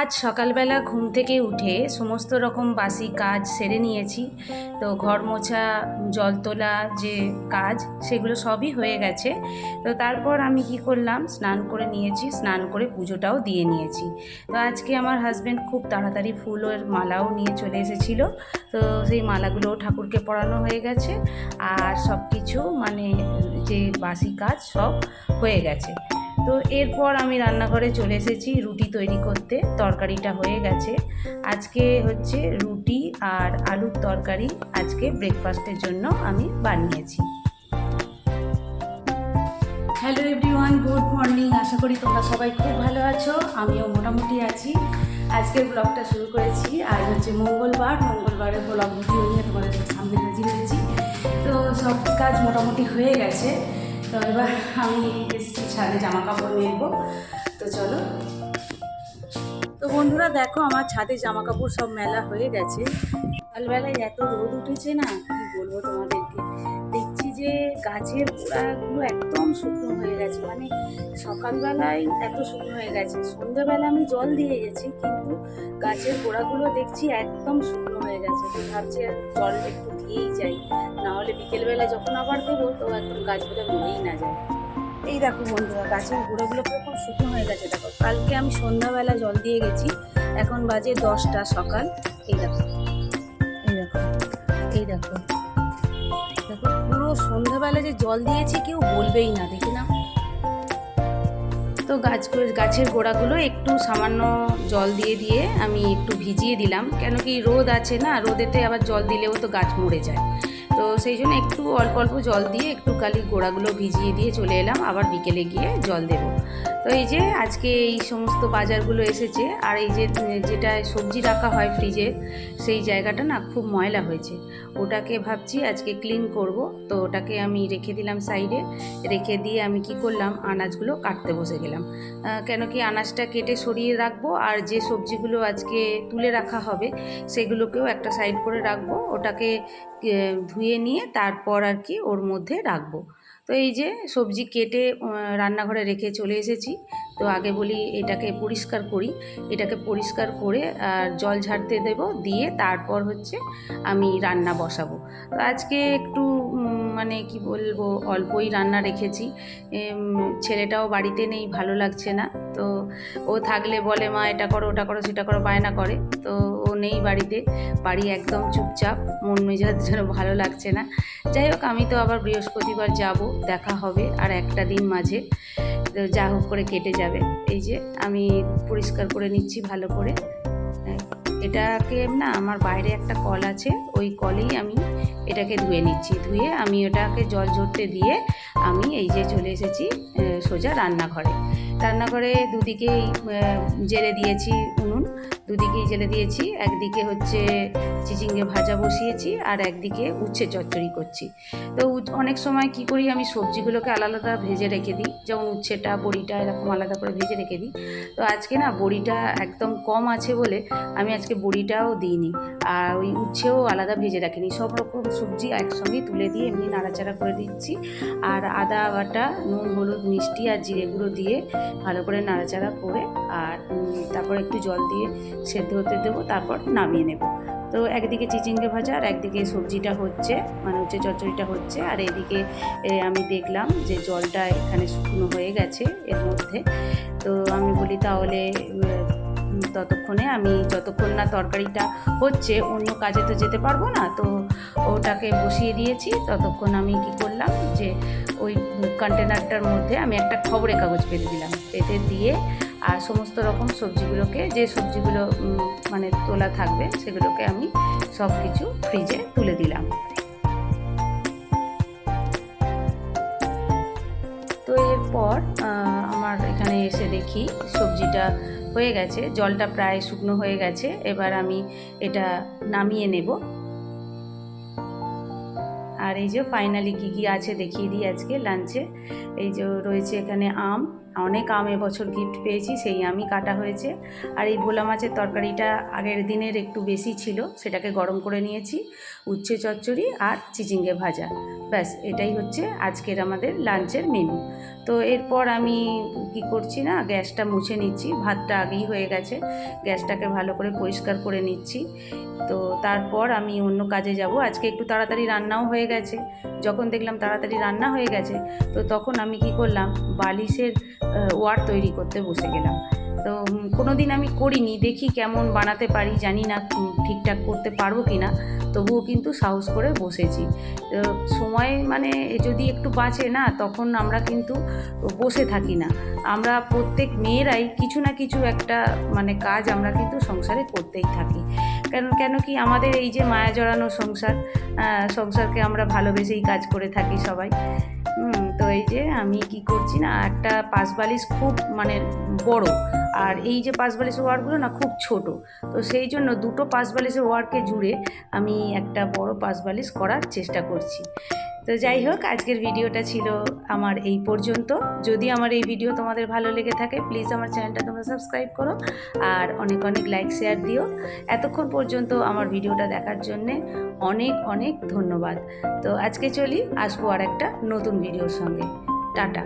আজ সকালবেলা ঘুম থেকে উঠে সমস্ত রকম বাসি কাজ সেরে নিয়েছি। তো ঘর মোছা, জল তোলা যে কাজ, সেগুলো সবই হয়ে গেছে। তো তারপর আমি কি করলাম, স্নান করে নিয়েছি, স্নান করে পুজোটাও দিয়ে নিয়েছি। তো আজকে আমার হাজব্যান্ড খুব তাড়াতাড়ি ফুলের মালাও নিয়ে চলে এসেছিল। তো সেই মালাগুলো ঠাকুরকে পরানো হয়ে গেছে। আর সব কিছু মানে যে বাসি কাজ সব হয়ে গেছে। তো এরপর আমি রান্নাঘরে চলে এসেছি রুটি তৈরি করতে। তরকারিটা হয়ে গেছে। আজকে হচ্ছে রুটি আর আলুর তরকারি আজকে ব্রেকফাস্টের জন্য আমি বানিয়েছি। হ্যালো এভরিওয়ান গুড মর্নিং আশা করি তোমরা সবাই খুব ভালো আছো। আমিও মোটামুটি আছি। আজকের ব্লগটা শুরু করেছি। আজ হচ্ছে মঙ্গলবার। মঙ্গলবারে ব্লগ ভিডিও নিয়ে তোমাদের সামনে হাজির হয়েছি। তো সব কাজ মোটামুটি হয়ে গেছে। তো এবার আমি এসেছি ছাদে জামা কাপড় নেব। তো চলো। তো বন্ধুরা, দেখো আমার ছাদে জামা কাপড় সব মেলা হয়ে গেছে। সকালবেলায় এত রোদ উঠেছে না, কি বলব তোমাদেরকে? দেখছি যে গাছের গোড়াগুলো শুকনো হয়ে গেছে। মানে সকালবেলায় এত শুকনো হয়ে গেছে। সন্ধ্যেবেলা আমি জল দিয়ে গেছি, কিন্তু গাছের গোড়াগুলো দেখছি একদম শুকনো হয়ে গেছে। তো ভাবছি আর জল একটু দিয়েই যাই। না হলে বিকেলবেলা যখন আবার দেবো, তো একদম গাছগুলো মরেই না যায়। এই দেখো বন্ধুরা, গাছের গুঁড়োগুলো পুরো শুকনো হয়ে গেছে। দেখো, কালকে আমি সন্ধ্যাবেলা জল দিয়ে গেছি, এখন বাজে দশটা সকাল। এই দেখো এই দেখো এই দেখো। পুরো সন্ধ্যাবেলা যে জল দিয়েছি কেউ বলবেই না, দেখি না তো গাছ গাছের গোড়াগুলো একটু সামান্য জল দিয়ে দিয়ে আমি একটু ভিজিয়ে দিলাম, কেন কি রোদ আছে না, রোদেতে আবার জল দিলেও তো গাছ মরে যায়। তো সেই জন্য একটু অল্প অল্প জল দিয়ে একটু খালি গোড়াগুলো ভিজিয়ে দিয়ে চলে এলাম, আবার বিকেলে গিয়ে জল দেবো। তো এই যে আজকে এই সমস্ত বাজারগুলো এসেছে, আর এই যে যেটা সবজি রাখা হয় ফ্রিজে, সেই জায়গাটা না খুব ময়লা হয়েছে। ওটাকে ভাবছি আজকে ক্লিন করব। তো ওটাকে আমি রেখে দিলাম সাইডে, রেখে দিয়ে আমি কি করলাম, আনাজগুলো কাটতে বসে গেলাম। কেন কি আনাজটা কেটে সরিয়ে রাখব, আর যে সবজিগুলো আজকে তুলে রাখা হবে, সেগুলোকেও একটা সাইড করে রাখব। ওটাকে ধুয়ে নিয়ে তারপর আর কি ওর মধ্যে রাখব। তো এই যে সবজি কেটে রান্নাঘরে রেখে চলে এসেছি। তো আগে বলি এটাকে পরিষ্কার করি। এটাকে পরিষ্কার করে আর জল ঝাড়তে দেব। দিয়ে তারপর হচ্ছে আমি রান্না বসাবো। তো আজকে একটু মানে কি বলব, অল্পই রান্না রেখেছি। ছেলেটাও বাড়িতে নেই, ভালো লাগছে না। তো ও থাকলে বলে, মা, এটা করো, ওটা করো, সেটা করো, বায়না করে। তো ও নেই বাড়িতে, বাড়ি একদম চুপচাপ, মন মেজাজ যেন ভালো লাগছে না। যাই হোক, আমি তো আবার বৃহস্পতিবার যাব, দেখা হবে, আর একটা দিন মাঝে। যা হোক করে কেটে যাবে। এই যে, আমি পরিষ্কার করে নিচ্ছি ভালো করে। এটাকে না আমার বাইরে একটা কল আছে, ওই কলেই আমি এটাকে ধুয়ে নিচ্ছি। ধুয়ে আমি ওটাকে জল ঝরতে দিয়ে আমি এই যে চলে এসেছি সোজা রান্নাঘরে। রান্নাঘরে দুদিকেই জেলে দিয়েছি উনুন দুদিকেই জেলে দিয়েছি, একদিকে হচ্ছে চিচিঙ্গে ভাজা বসিয়েছি আর একদিকে উচ্ছে চচ্চড়ি করছি। তো অনেক সময় কি করি আমি সবজিগুলোকে আলাদা আলাদা ভেজে রেখে দিই, যেমন উচ্ছেটা, বড়িটা এরকম আলাদা করে ভেজে রেখে দিই। তো আজকে না বড়িটা একদম কম আছে বলে আমি আজকে বড়িটাও দিইনি, আর ওই উচ্ছেও আলাদা ভেজে রাখিনি। সব রকম সবজি একসঙ্গেই তুলে দিয়ে এমনি নাড়াচাড়া করে দিচ্ছি, আর আদা, বাটা, নুন, হলুদ, মিষ্টি আর জিরে গুঁড়ো দিয়ে ভালো করে নাড়াচাড়া করে, আর তারপর একটু জল দিয়ে সেদ্ধ হতে দেবো, তারপর নামিয়ে নেব। তো একদিকে চিচিঙ্গে ভাজা আর একদিকে সবজিটা হচ্ছে মানে হচ্ছে চচ্চড়িটা হচ্ছে। আর এদিকে আমি দেখলাম যে জলটা এখানে শুকনো হয়ে গেছে এর মধ্যে। তো আমি বলি তাহলে ততক্ষণে আমি যতক্ষণ না তরকারিটা হচ্ছে, অন্য কাজে তো যেতে পারব না। তো ওটাকে বসিয়ে দিয়েছি। ততক্ষণ আমি কি করলাম যে, ওই কন্টেনারটার মধ্যে আমি একটা খবরের কাগজ পেতে দিলাম। পেতে দিয়ে আর সমস্ত রকম সবজিগুলোকে, যে সবজিগুলো মানে তোলা থাকবে, সেগুলোকে আমি সব কিছু ফ্রিজে তুলে দিলাম। তো এরপর এখানে এসে দেখি সবজিটা হয়ে গেছে, জলটা প্রায় শুকনো হয়ে গেছে, এবার আমি এটা নামিয়ে নেব। আর এই যে ফাইনালি কী কী আছে দেখিয়ে দিই আজকে লাঞ্চে এই যে রয়েছে এখানে আম অনেক আম এবছর গিফট পেয়েছি, সেই আমই কাটা হয়েছে। আর এই ভোলা মাছের তরকারিটা আগের দিনের একটু বেশি ছিল, সেটাকে গরম করে নিয়েছি, উচ্ছে চচ্চড়ি আর চিচিঙ্গে ভাজা। ব্যাস, এটাই হচ্ছে আজকের আমাদের লাঞ্চের মেনু তো এরপর আমি কি করছি না, গ্যাসটা মুছে নিচ্ছি, ভাতটা আগেই হয়ে গেছে, গ্যাসটাকে ভালো করে পরিষ্কার করে নিচ্ছি। তো তারপর আমি অন্য কাজে যাব, আজকে একটু তাড়াতাড়ি রান্নাও হয়ে গেছে, যখন দেখলাম তাড়াতাড়ি রান্না হয়ে গেছে, তো তখন আমি কি করলাম, বালিশের ওয়ার তৈরি করতে বসে গেলাম। তো কোনো দিন আমি করিনি, দেখি কেমন বানাতে পারি, জানি না ঠিকঠাক করতে পারব কি না তবুও কিন্তু সাহস করে বসেছি। তো, সময় মানে যদি একটু বাঁচে না, তখন আমরা কিন্তু বসে থাকি না। আমরা প্রত্যেক মেয়েরাই কিছু না কিছু একটা মানে কাজ আমরা কিন্তু সংসারে করতেই থাকি। কেন কেন কি আমাদের এই যে মায়া জড়ানো সংসার সংসারকে আমরা ভালোবেসেই কাজ করে থাকি সবাই। তো এই যে আমি কি করছি না, একটা পাশবালিশ খুব মানে বড়, আর এই যে পাশবালিশ ওয়ার্ডগুলো না খুব ছোট, তো সেই জন্য দুটো পাশবালিশের ওয়ার্ডকে জুড়ে আমি একটা বড় পাশবালিশ করার চেষ্টা করছি। তো যাই হোক, আজকের ভিডিওটা ছিল আমার এই পর্যন্ত। যদি আমার এই ভিডিও তোমাদের ভালো লেগে থাকে প্লিজ আমার চ্যানেলটা তোমরা সাবস্ক্রাইব করো আর অনেক অনেক লাইক শেয়ার দিও। এতক্ষণ পর্যন্ত আমার ভিডিওটা দেখার জন্যে অনেক অনেক ধন্যবাদ। তো আজকে চলি, আসব আর একটা নতুন ভিডিওর সঙ্গে। টাটা।